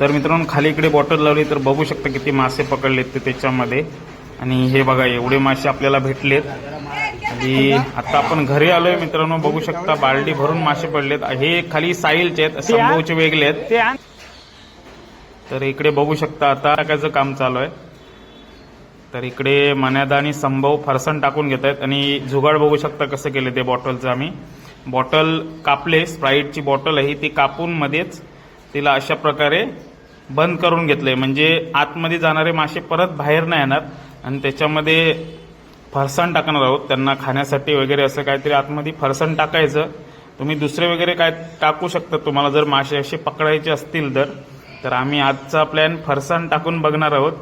तर मित्रांनो खाली इकडे बॉटल लावली तर बघू शकता किती मासे पकडलेत ते त्याच्यामध्ये. आणि हे बघा एवढे मासे आपल्याला भेटलेत. आणि आता आपण घरी आलोय मित्रांनो बघू शकता बालडी भरून मासे पडलेत. हे खाली साईलचे आहेत संभवचे वेगळे आहेत. तर इकडे बघू शकता आता टाकायचं काम चालू आहे. तर इकडे मन्यादा आणि संभव फरसाण टाकून घेत आहेत. आणि जुगाड बघू शकता कसं केलं ते बॉटलचं आम्ही. बॉटल कापले स्प्राईटची बॉटल आहे ती कापून मध्येच तिला अशा प्रकारे बंद करून घेतलं आहे म्हणजे आतमध्ये जाणारे मासे परत बाहेर नाही येणार आणि त्याच्यामध्ये फरसाण टाकणार आहोत. त्यांना खाण्यासाठी वगैरे असं काहीतरी आतमध्ये फरसाण टाकायचं. तुम्ही दुसरे वगैरे काय टाकू शकता. तुम्हाला जर मासे असे पकडायचे असतील तर. तर आम्ही आजचा प्लॅन फरसाण टाकून बघणार आहोत.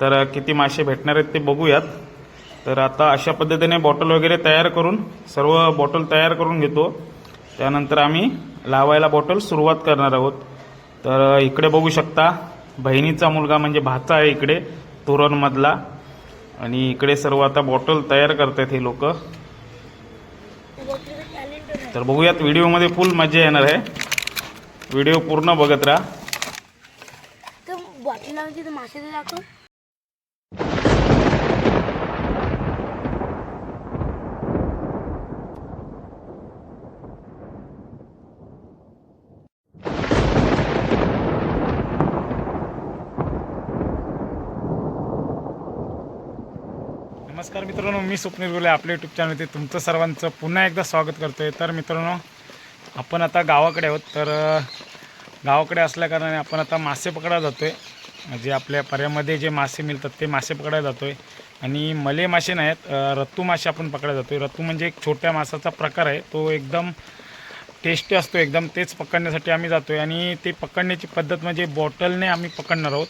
तर किती मासे भेटणार आहेत ते बघूयात. तर आता अशा पद्धतीने बॉटल वगैरे तयार करून सर्व बॉटल तयार करून घेतो. त्यानंतर आम्ही लावायला बॉटल सुरुवात करणार आहोत. तर इकडे बघू शकता बहिणीचा मुलगा म्हणजे भाचा आहे इकडे तोरणमधला. आणि इकडे सर्व आता बॉटल तयार करतात हे लोक. तर बघूयात व्हिडिओमध्ये फुल मजा येणार आहे. व्हिडिओ पूर्ण बघत राहा तर बॉटल लावून तिथे मासे तर दाखव नमस्कार मित्रांनो मी स्वप्नील गोले आपल्या यूट्यूब चॅनलवरती तुमचं सर्वांचं पुन्हा एकदा स्वागत करतो आहे तर मित्रांनो आपण आता गावाकडे आहोत. तर गावाकडे असल्याकारणाने आपण आता मासे पकडायला जातो आहे जे आपल्या पर्यामध्ये जे मासे मिळतात ते मासे पकडायला जातो आहे आणि मले मासे नाहीत रत्तू मासे आपण पकडायला जातो आहे रत्तू म्हणजे एक छोट्या मासाचा प्रकार आहे. तो एकदम टेस्टी असतो एकदम तेच पकडण्यासाठी आम्ही जातो आहे आणि ते पकडण्याची पद्धत म्हणजे बॉटलने आम्ही पकडणार आहोत.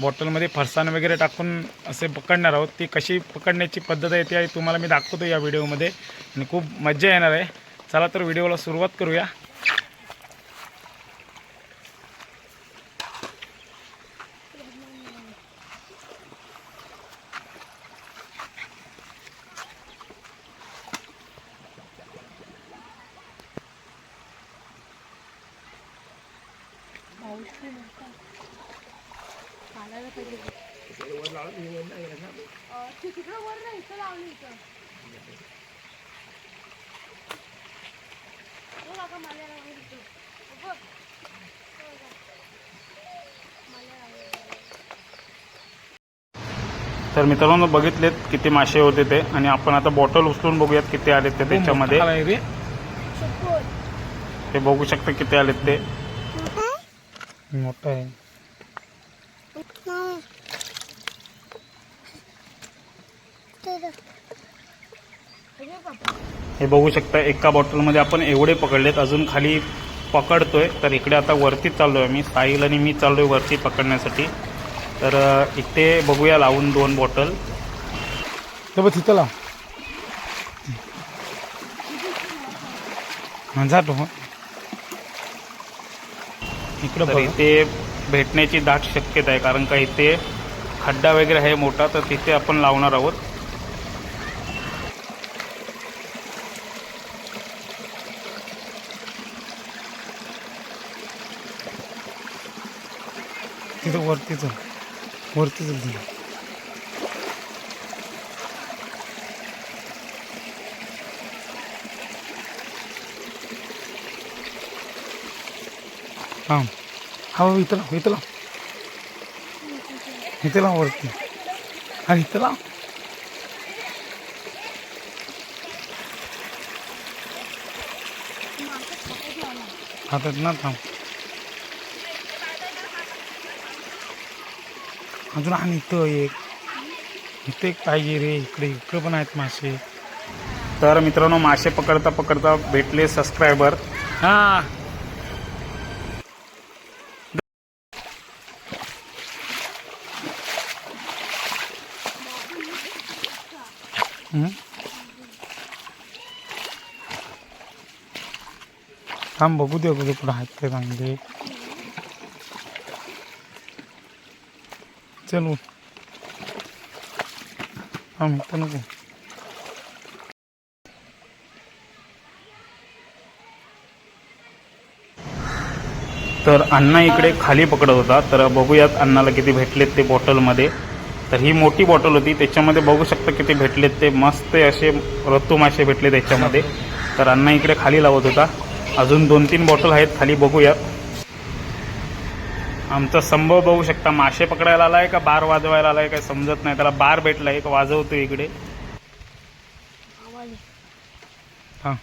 बॉटलमध्ये फरसाण वगैरे टाकून असे पकडणार आहोत. ती कशी पकडण्याची पद्धत आहे ती तुम्हाला मी दाखवतो या व्हिडिओमध्ये. आणि खूप मजा येणार आहे. चला तर व्हिडिओला सुरुवात करूया. तिकडं वर नाही इथं लावलं इथं हो काका मला लावलं इथं. हो बघ. हो का? मला लावलं. तर मित्रांनो बघितलेत किती मासे होते ते आणि आपण आता बॉटल उचलून बघूयात किती आलेत ते त्याच्यामध्ये ते बघू शकता किती आलेत ते मोठा आहे. हे बघू शकता एका बॉटलमध्ये आपण एवढे पकडलेत अजून खाली पकडतोय. तर इकडे आता वरती चाललोय मी साहिल आणि मी चाललोय वरती पकडण्यासाठी. तर इथे बघूया लावून दोन बॉटल तर बघ तिथं लाव. तर इथे भेटण्याची दाट शक्यता आहे कारण का इथे खड्डा वगैरे आहे मोठा तर तिथे आपण लावणार आहोत. तिथं वरती चल. हां हा इथं लाव इथं लाव. इथं लाव वरती. हा इथं लाव. हातात ना थांब. अजून आणि इथं एक. इथं एक पाहिजे रे इकडे इकडे पण आहेत मासे. तर मित्रांनो मासे पकडता पकडता भेटले सबस्क्रायबर हा. थांब बघू दे बघू कुठं आहेत ते चांगले चल थांब नको तर अण्णा इकडे खाली पकडत होता. तर बघूयात अण्णाला किती भेटलेत ते बॉटलमध्ये तर ही मोठी बॉटल होती. त्याच्यामध्ये बघू शकता किती भेटलेत ते. मस्त असे रत्तू मासे भेटले त्याच्यामध्ये. तर अण्णा इकडे खाली लावत होता. अजून दोन तीन बॉटल आहेत. खाली बघूयात आमचा संभव बघू शकता. मासे पकडायला आलाय का? बार वाजवायला आलाय काय समजत नाही. त्याला बार भेटलाय. एक वाजवतो इकडे. आहे. हां.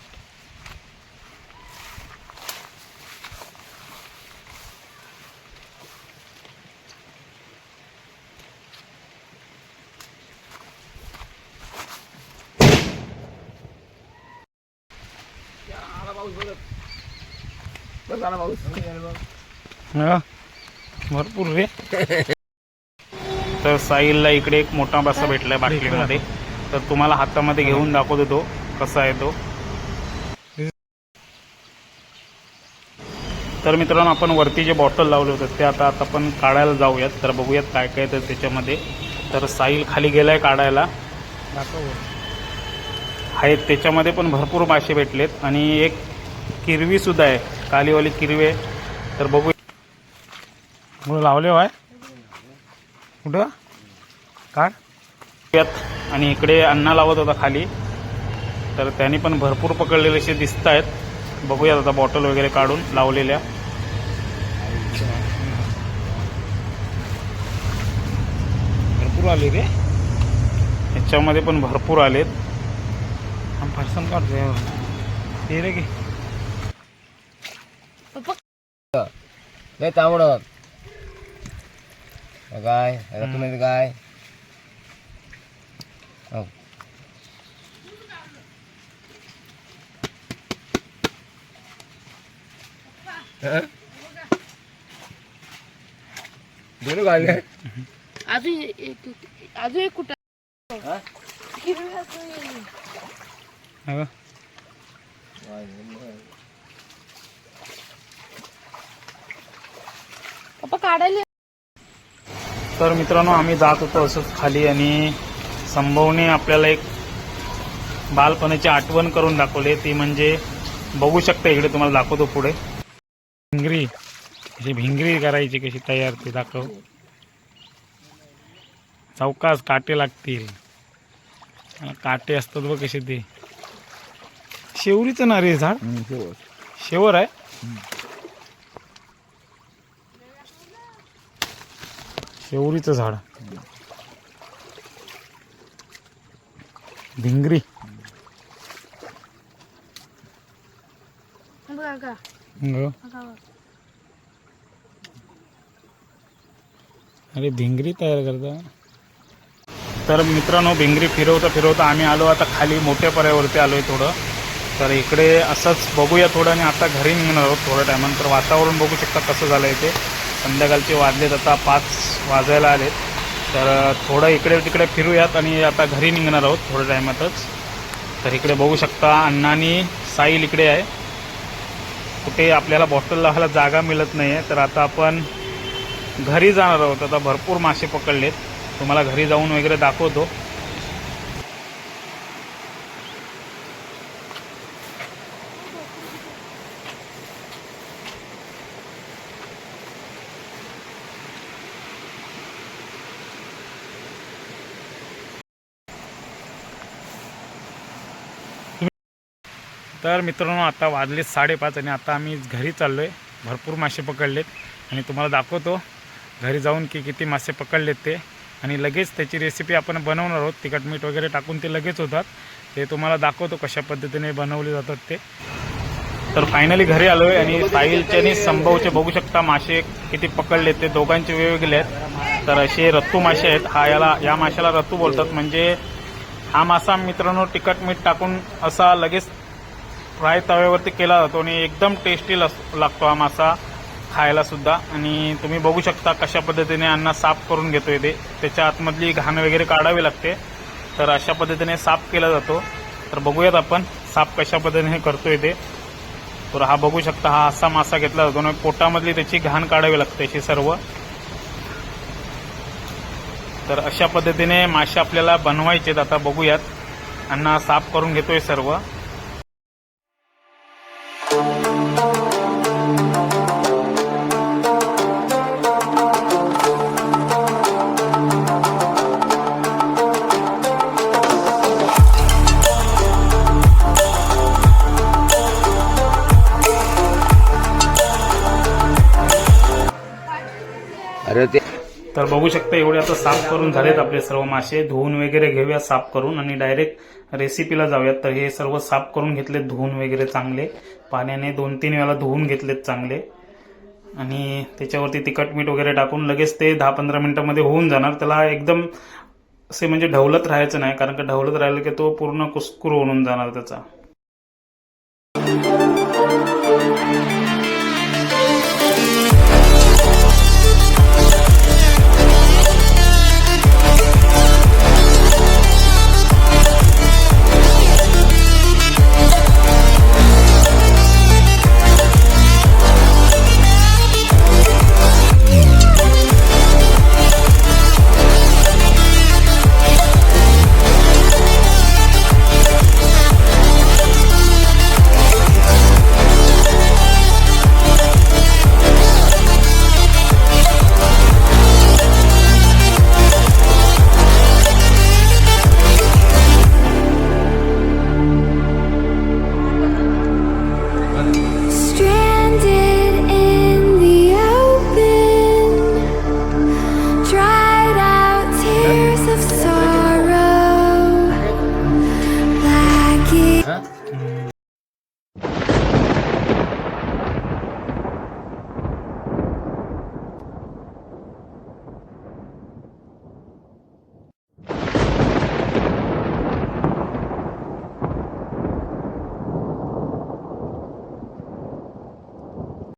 भरपूर रे. तर साहिलला इकडे एक मोठा मासा भेटलाय बाटलीमध्ये. तर तुम्हाला हातामध्ये घेऊन दाखवतो तो कसा आहे तो. तर मित्रांनो आपण वरती जे बॉटल लावले होते ते आता आता आपण काढायला जाऊयात. तर बघूयात काय काय तर त्याच्यामध्ये. तर साहिल खाली गेलाय काढायला. आहेत त्याच्यामध्ये पण भरपूर मासे भेटलेत. आणि एक किरवी सुद्धा आहे. कालीवाली किरवी. आहे तर बघू. मुलं लावले होय. कुठं? काढ. यात. आणि इकडे अण्णा लावत होता खाली. तर त्यांनी पण भरपूर पकडलेले असे दिसत आहेत बघूयात आता बॉटल वगैरे काढून लावलेल्या. भरपूर आले रे. ह्याच्यामध्ये पण भरपूर आलेत. फरसन काढतोय. ते रे की. लय तांबडं काय आता तुम्ही काय हो. हं? दोन गाले अजून एक अजून एक कुठं हा? हिरवी अजून एक. हा. काढायला तर मित्रांनो आम्ही जात होतो असंच खाली आणि संभवने आपल्याला एक बालपणाची आठवण करून दाखवली. ती म्हणजे बघू शकता इकडे तुम्हाला दाखवतो पुढे. भिंगरी. अशी भिंगरी करायची कशी तयार ते दाखव. चौकास काटे लागतील. आणि काटे असतात बघ कसे ते. शेवरीचं ना रे झाड? शेवर आहे? शेवरीचं झाड. भिंगरी. अरे भिंगरी तयार करता. तर मित्रांनो भिंगरी फिरवता फिरवता आम्ही आलो. आता खाली मोठ्या पर्यावरती आलोय थोडं. तर इकडे असंच बघूया थोडं आणि आता घरी निघणार आहोत थोड्या टायमानंतर वातावरण बघू शकता कसं झालं ते. संध्याकाळचे वाजलेत आता पाच वाजायला आलेत. तर थोडं इकडे तिकडे फिरूयात आणि आता घरी निघणार आहोत थोड्या टायमातच. तर इकडे बघू शकता अण्णानी साईल इकडे आहे. कुठे आपल्याला बॉटल लावायला जागा मिळत नाही आहे तर आता आपण घरी जाणार आहोत. आता भरपूर मासे पकडलेत. तुम्हाला घरी जाऊन वगैरे दाखवतो. तर मित्रांनो आता वाजले साडेपाच आणि आता आम्ही घरी चाललो आहे भरपूर मासे पकडलेत आणि तुम्हाला दाखवतो घरी जाऊन की किती मासे पकडलेत ते. आणि लगेच त्याची रेसिपी आपण बनवणार आहोत. तिखट मीठ वगैरे टाकून ते लगेच होतात. ते तुम्हाला दाखवतो कशा पद्धतीने बनवले जातात ते. तर फायनली घरी आलो आहे आणि साहिलचे आणि संभवचे बघू शकता मासे किती पकडलेत ते. दोघांचे वेगवेगळे आहेत. तर असे रत्तू मासे आहेत. हा याला या माशाला रत्तू बोलतात. म्हणजे हा मासा मित्रांनो तिखट मीठ टाकून असा लगेच फ्राय तव्यावरती केला जातो आणि एकदम टेस्टी लागतो हा मासा खायला सुद्धा. आणि तुम्ही बघू शकता कशा पद्धतीने अन्न साफ करून घेतो ते. त्याच्या आतमधली घाण वगैरे काढावी लागते. तर अशा पद्धतीने साफ केला जातो. तर बघूयात आपण साफ कशा पद्धतीने करतो ते. तर हा बघू शकता हा असा मासा घेतला जातो आणि पोटामधली त्याची घाण काढावी लागते अशी सर्व. तर अशा पद्धतीने मासे आपल्याला बनवायचे आता बघूयात. अण्णा साफ करून घेतोय सर्व. तर बघू शकता एवढे आता साफ करून झालेत आपले सर्व मासे. धुवून वगैरे घेऊया साफ करून आणि डायरेक्ट रेसिपीला जाऊयात. तर हे सर्व साफ करून घेतलेत धुवून वगैरे चांगले. पाण्याने दोन तीन वेळा धुवून घेतलेत चांगले. आणि त्याच्यावरती तिखट मीठ वगैरे टाकून लगेच ते दहा पंधरा मिनिटामध्ये होऊन जाणार. त्याला एकदम असे म्हणजे ढवलत राहायचं नाही कारण का ढवलत राहिलं की तो पूर्ण कुस्कुर होऊन जाणार त्याचा.